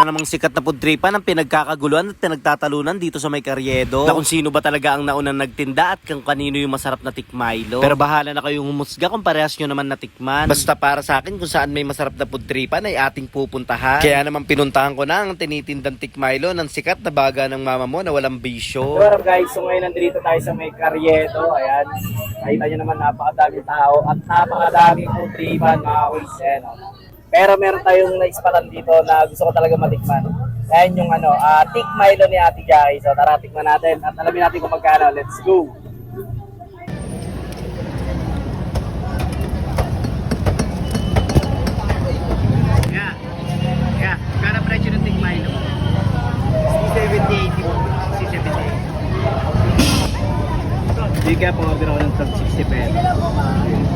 na namang sikat na pudripan ang pinagkakaguluhan at pinagtatalunan dito sa may karyedo. Na kung sino ba talaga ang naunang nagtinda at kung kanino yung masarap na tikmaylo. Pero bahala na kayong humusga kung parehas nyo naman natikman. Basta para sa akin kung saan may masarap na pudripan ay ating pupuntahan. Kaya naman pinuntahan ko na ang tinitindang tikmaylo ng sikat na baga ng mama mo na walang bisyo. Up guys, so ngayon nandito tayo sa may Karyeto, ayan. Nakita nyo naman napakadaming tao at napakadaming putriban mga kuys. Pero meron tayong naispatan dito na gusto ko talaga matikman. Ayan yung ano, uh, Tik Milo ni Ate Jackie. So tara, tikman natin at alamin natin kung magkano. Let's go! Yeah. Yeah. Kara presyo ng Tik Milo. 60-70-80 po. 60-70-80. Hindi kaya pang-order ako ng tag 60 pesos.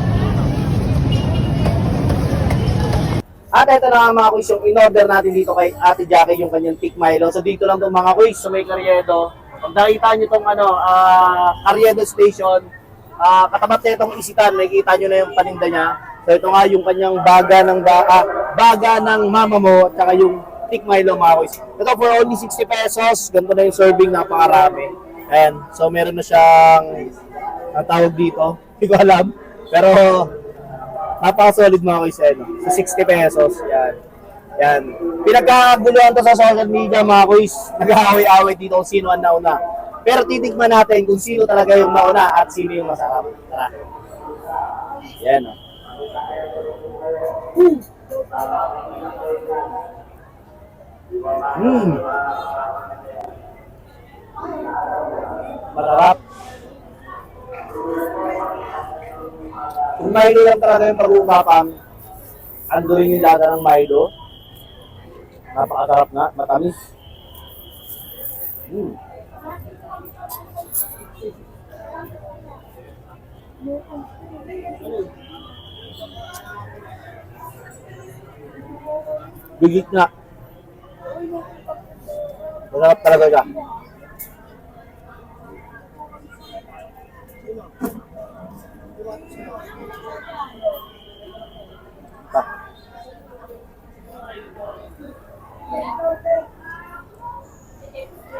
At ito na mga kuys, yung in-order natin dito kay Ate Jackie yung kanyang Tik Milo. So dito lang itong mga kuys, sa may Karyedo. Pag nakita nyo itong ano, ah, Karyedo Station, ah, katapat na itong isitan, nakikita nyo na yung paninda niya. So ito nga yung kanyang baga ng ba ah, baga ng mama mo at saka yung Tik Milo mga kuys. Ito for only 60 pesos, ganito na yung serving, napakarami. And so meron na siyang ang tawag dito, hindi ko alam. Pero napaka-solid mga kuys eh, no? Sa 60 pesos, yan. Yan. Pinagkaguluhan to sa social media mga kuys. Nag-aaway-away dito kung sino ang nauna. Pero titigman natin kung sino talaga yung nauna at sino yung masarap. Tara. Yan, no? Hmm. Masarap. Milo lang talaga yung pag-uusapan, ando rin yung lata ng Milo. Napakasarap nga, matamis. Mm. Bigit nga. Masarap talaga siya.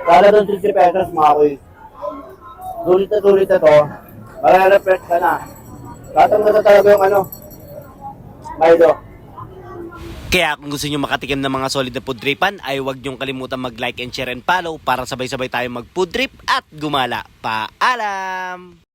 Kala doon 60 pesos mga kuy. Sulit na sulit na to. Mararefresh ka na. Latang na talaga yung ano. Milo. Kaya kung gusto nyo makatikim ng mga solid na pudripan ay huwag nyong kalimutan mag-like and share and follow para sabay-sabay tayo mag-food trip at gumala. Paalam!